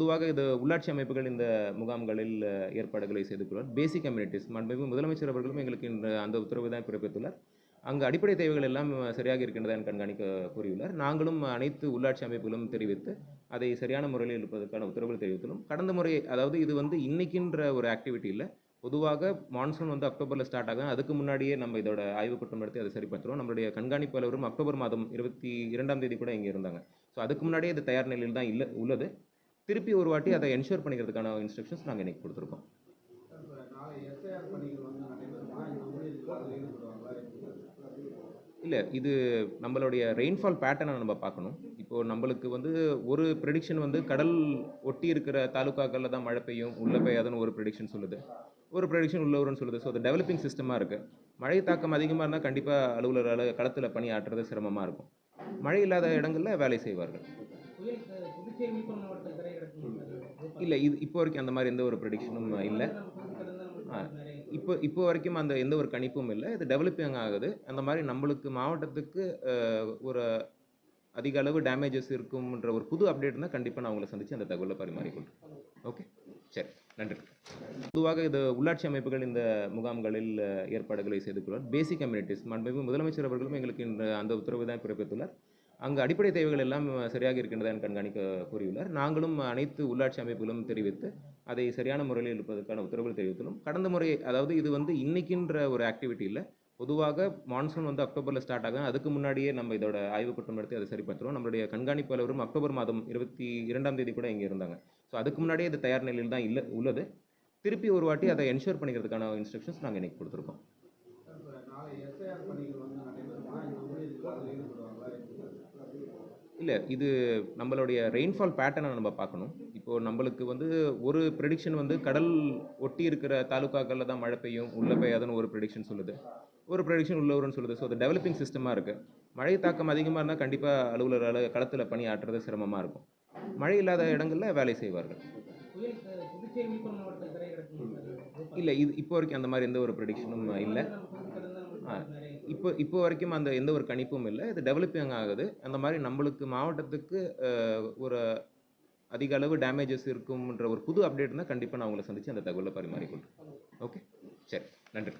பொதுவாக இது உள்ளாட்சி அமைப்புகள் இந்த முகாம்களில் ஏற்பாடுகளை செய்து கொள்வார். பேசிக் கம்யூனிட்டிஸ் மாண்புமிகு முதலமைச்சர் அவர்களும் எங்களுக்கு இந்த அந்த உத்தரவு தான் பிறப்பித்துள்ளார். அங்கு அடிப்படை தேவைகள் எல்லாம் சரியாக இருக்கின்றதா என கண்காணிக்க கூறியுள்ளார். நாங்களும் அனைத்து உள்ளாட்சி அமைப்புகளும் தெரிவித்து அதை சரியான முறையில் இருப்பதற்கான உத்தரவுகள் தெரிவித்துள்ளோம். கடந்த முறை அதாவது இது வந்து இன்னைக்குன்ற ஒரு ஆக்டிவிட்டி இல்லை. பொதுவாக மான்சூன் வந்து அக்டோபரில் ஸ்டார்ட் ஆகும் அதுக்கு முன்னாடியே நம்ம இதோட ஆய்வு கூட்டம் நடத்தி அதை சரிபார்த்துருவோம். நம்மளுடைய கண்காணிப்பு அக்டோபர் மாதம் இருபத்தி இரண்டாம் தேதி கூட இங்கே இருந்தாங்க. ஸோ அதுக்கு முன்னாடியே இது தயார் நிலையில் தான் இல்லை உள்ளது. திருப்பி ஒரு வாட்டி அதை என்ஷூர் பண்ணிக்கிறதுக்கான இன்ஸ்ட்ரக்ஷன்ஸ் நாங்கள் இன்றைக்கி கொடுத்துருக்கோம். இல்லை இது நம்மளுடைய ரெயின்ஃபால் பேட்டர்னை நம்ம பார்க்கணும். இப்போது நம்மளுக்கு வந்து ஒரு ப்ரெடிக்ஷன் வந்து கடல் ஒட்டி இருக்கிற தாலுக்காக்களில் தான் மழை பெய்யும் உள்ளே பெய்யாதுன்னு ஒரு ப்ரெடிக்ஷன் சொல்லுது. ஒரு ப்ரெடிக்ஷன் உள்ள வரும்னு சொல்லுது. ஸோ அது டெவலப்பிங் சிஸ்டமாக இருக்குது மழை தாக்கம் அதிகமாக இருந்தால் கண்டிப்பாக அலுவலரால் களத்தில் பணியாற்றுறது சிரமமாக இருக்கும். மழை இல்லாத இடங்களில் வேலை செய்வார்கள். இல்லை இது இப்போ வரைக்கும் அந்த மாதிரி எந்த ஒரு ப்ரெடிக்ஷனும் இல்லை. இப்போ இப்போ வரைக்கும் அந்த எந்த ஒரு கணிப்பும் இல்லை. இது டெவலப்பிங் ஆகுது. அந்த மாதிரி நம்மளுக்கு மாவட்டத்துக்கு ஒரு அதிக அளவு டேமேஜஸ் இருக்கும்ன்ற ஒரு புது அப்டேட் இருந்தால் கண்டிப்பாக நான் உங்களை சந்தித்து அந்த தகவலை பரிமாறிக்கொள்கிறேன் ஓகே சரி. நன்றி. பொதுவாக இது உள்ளாட்சி அமைப்புகள் இந்த முகாம்களில் ஏற்பாடுகளை செய்து கொள்வார். பேசிக் கம்யூனிட்டிஸ் மாண்புமிகு முதலமைச்சர் அவர்களும் எங்களுக்கு இந்த அந்த உத்தரவு தான் பிறப்பித்துள்ளார். அங்கு அடிப்படை தேவைகள் எல்லாம் சரியாக இருக்கின்றதா என கண்காணிக்க கூறியுள்ளார். நாங்களும் அனைத்து உள்ளாட்சி அமைப்புகளும் தெரிவித்து அதை சரியான முறையில் இருப்பதற்கான உத்தரவுகள் தெரிவித்துள்ளோம். கடந்த முறை அதாவது இது வந்து இன்னைக்குன்ற ஒரு ஆக்டிவிட்டி இல்லை. பொதுவாக மான்சூன் வந்து அக்டோபரில் ஸ்டார்ட் ஆகும் அதுக்கு முன்னாடியே நம்ம இதோட ஆய்வு கூட்டம் நடத்தி அதை சரிப்படுத்துகிறோம் நம்மளுடைய கண்காணிப்பாளரும் அக்டோபர் மாதம் இருபத்தி இரண்டாம் தேதி கூட இங்கே இருந்தாங்க. ஸோ அதுக்கு முன்னாடியே இது தயார் நிலையில் தான் இல்லை உள்ளது. திருப்பி ஒரு வாட்டி அதை என்ஷூர் பண்ணிக்கிறதுக்கான இன்ஸ்ட்ரக்ஷன்ஸ் நாங்கள் இன்றைக்கி கொடுத்துருக்கோம். இல்லை இது நம்மளுடைய ரெயின்ஃபால் பேட்டர்னை நம்ம பார்க்கணும். இப்போது நம்மளுக்கு வந்து ஒரு ப்ரெடிக்ஷன் வந்து கடல் ஒட்டி இருக்கிற தாலுக்காக்களில் தான் மழை பெய்யும். உள்ளே பெய்யாதுன்னு ஒரு ப்ரெடிக்ஷன் சொல்லுது. ஒரு ப்ரெடிக்ஷன் உள்ள வரும்னு சொல்லுது. ஸோ அது டெவலப்பிங் சிஸ்டமாக இருக்குது மழை தாக்கம் அதிகமாக இருந்தால் கண்டிப்பாக அலுவலரால் களத்தில் பணி ஆற்றுறது சிரமமாக இருக்கும். மழை இல்லாத இடங்களில் வேலை செய்வார்கள். இல்லை இது இப்போ வரைக்கும் அந்த மாதிரி எந்த ஒரு ப்ரெடிக்ஷனும் இல்லை. இப்போ இப்போ வரைக்கும் அந்த எந்த ஒரு கணிப்பும் இல்லை. இது டெவலப்பிங் ஆகுது. அந்த மாதிரி நம்மளுக்கு மாவட்டத்துக்கு ஒரு அதிக அளவு டேமேஜஸ் இருக்கும்ன்ற ஒரு புது அப்டேட் இருந்தால் கண்டிப்பாக நான் உங்களை சந்தித்து அந்த தகவலை பரிமாறிக்கொள்கிறேன் ஓகே சரி. நன்றி.